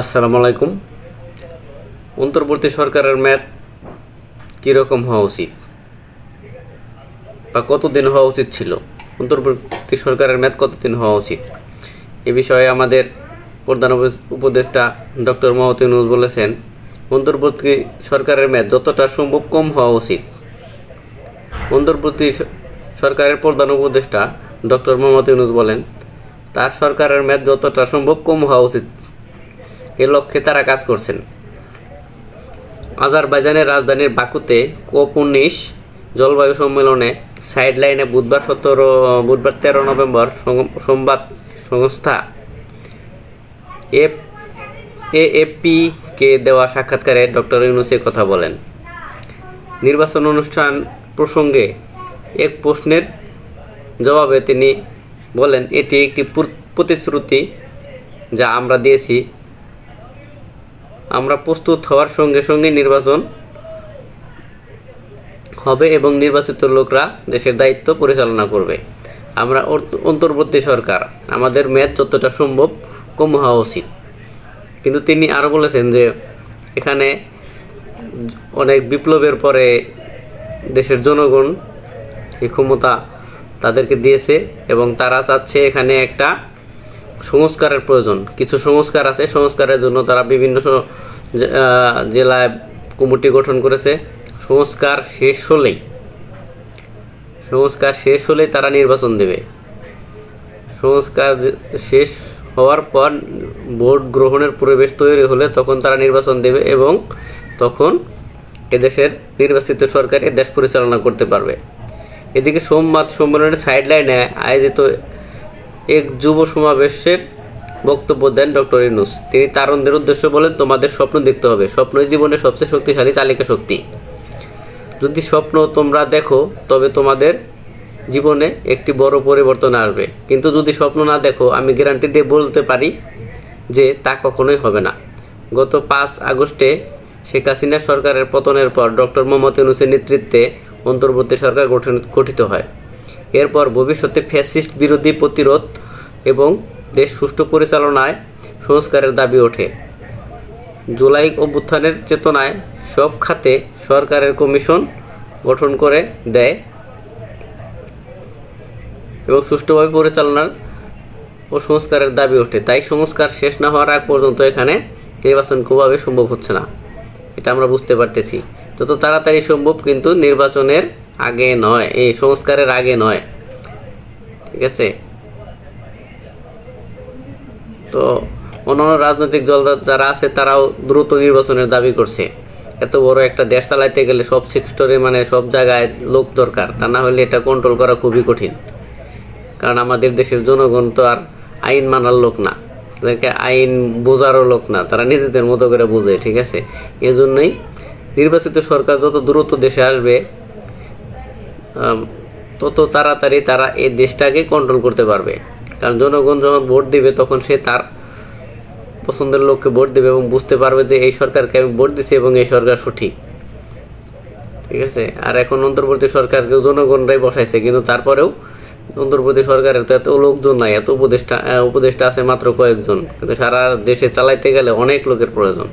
আসসালামু আলাইকুম। অন্তর্বর্তী সরকারের মেয়াদ কীরকম হওয়া উচিত? বা কতদিন হওয়া উচিত ছিল? অন্তর্বর্তী সরকারের মেয়াদ কতদিন হওয়া উচিত? এ বিষয়ে আমাদের প্রধান উপদেষ্টা ডক্টর মোহাম্মদ ইউনুস বলেছেন, অন্তর্বর্তী সরকারের মেয়াদ যতটা সম্ভব কম হওয়া উচিত। অন্তর্বর্তী সরকারের প্রধান উপদেষ্টা ডক্টর মোহাম্মদ ইউনুস বলেন, তার সরকারের মেয়াদ যতটা সম্ভব কম হওয়া উচিত। এ লক্ষ্যে তারা কাজ করছেন। আজারবাইজানের রাজধানীর বাকুতে কোপ উনিশ জলবায়ু সম্মেলনে সাইডলাইনে বুধবার সতেরো, বুধবার তেরো নভেম্বর সংবাদ সংস্থা এফ এএফপিকে দেওয়া সাক্ষাৎকারে ডক্টর ইউনুস কথা বলেন। নির্বাচন অনুষ্ঠান প্রসঙ্গে এক প্রশ্নের জবাবে তিনি বলেন, এটি একটি প্রতিশ্রুতি যা আমরা দিয়েছি। আমরা প্রস্তুত হওয়ার সঙ্গে সঙ্গে নির্বাচন হবে এবং নির্বাচিত লোকরা দেশের দায়িত্ব পরিচালনা করবে। আমরা অন্তর্বর্তী সরকার। আমাদের মেয়াদ যতটা সম্ভব কম হওয়া উচিত। কিন্তু তিনি আরও বলেছেন যে, এখানে অনেক বিপ্লবের পরে দেশের জনগণ এই ক্ষমতা তাদেরকে দিয়েছে এবং তারা চাচ্ছে এখানে একটা সংস্কারের প্রয়োজন। কিছু সংস্কার আছে, সংস্কারের জন্য তারা বিভিন্ন জেলায় কমিটি গঠন করেছে। সংস্কার শেষ হলেই, সংস্কার শেষ হলেই তারা নির্বাচন দেবে। সংস্কার শেষ হওয়ার পর ভোট গ্রহণের পরিবেশ তৈরি হলে তখন তারা নির্বাচন দেবে এবং তখন এদেশের নির্বাচিত সরকার এ দেশ পরিচালনা করতে পারবে। এদিকে সোমবাদ সম্মেলনের সাইডলাইনে আয়োজিত এক যুব সমাবেশের বক্তব্য দেন ডক্টর ইনুস তিনি তারুণদের উদ্দেশ্য বলেন, তোমাদের স্বপ্ন দেখতে হবে। স্বপ্নই জীবনের সবচেয়ে শক্তিশালী চালিকা শক্তি। যদি স্বপ্ন তোমরা দেখো, তবে তোমাদের জীবনে একটি বড় পরিবর্তন আসবে। কিন্তু যদি স্বপ্ন না দেখো, আমি গ্যারান্টি দিয়ে বলতে পারি যে তা কখনোই হবে না। গত পাঁচ আগস্টে শেখ হাসিনা সরকারের পতনের পর ডক্টর মোহাম্মদ ইউনুসের নেতৃত্বে অন্তর্বর্তী সরকার গঠন গঠিত হয়। এরপর ভবিষ্যতে ফ্যাসিস্ট বিরোধী প্রতিরোধ এবং দেশ সুষ্ঠু পরিচালনায় সংস্কারের দাবি ওঠে। জুলাই অভ্যুত্থানের চেতনায় সব খাতে সরকারের কমিশন গঠন করে দেয় এবং সুষ্ঠুভাবে পরিচালনার ও সংস্কারের দাবি ওঠে। তাই সংস্কার শেষ না হওয়ার আগ পর্যন্ত এখানে নির্বাচন খুবভাবে সম্ভব হচ্ছে না। এটা আমরা বুঝতে পারতেছি। যত তাড়াতাড়ি সম্ভব কিন্তু নির্বাচনের আগে নয়, এই সংস্কারের আগে নয়। ঠিক আছে? তো অন্যান্য রাজনৈতিক দল যারা আছে, তারাও দ্রুত নির্বাচনের দাবি করছে। এত বড় একটা দেশ চালাইতে গেলে সব সেক্টরে মানে সব জায়গায় লোক দরকার। তা না হলে এটা কন্ট্রোল করা খুবই কঠিন। কারণ আমাদের দেশের জনগণ তো আর আইন মানার লোক না। তাদেরকে আইন বোঝারও লোক না। তারা নিজেদের মতো করে বোঝে, ঠিক আছে? এজন্যই নির্বাচিত সরকার যত দ্রুত দেশে আসবে তত তাড়াতাড়ি তারা এই দেশটাকে কন্ট্রোল করতে পারবে। কারণ জনগণ যখন ভোট দিবে, তখন সে তার পছন্দের লোককে ভোট দেবে এবং বুঝতে পারবে যে এই সরকারকে আমি ভোট দিচ্ছি এবং এই সরকার সঠিক। ঠিক আছে? আর এখন অন্তর্বর্তী সরকারকে জনগণরাই বসাইছে, কিন্তু তারপরেও অন্তর্বর্তী সরকারের তো এত লোকজন নাই, এত উপদেষ্টা উপদেষ্টা আছে মাত্র কয়েকজন। কিন্তু সারা দেশে চালাইতে গেলে অনেক লোকের প্রয়োজন।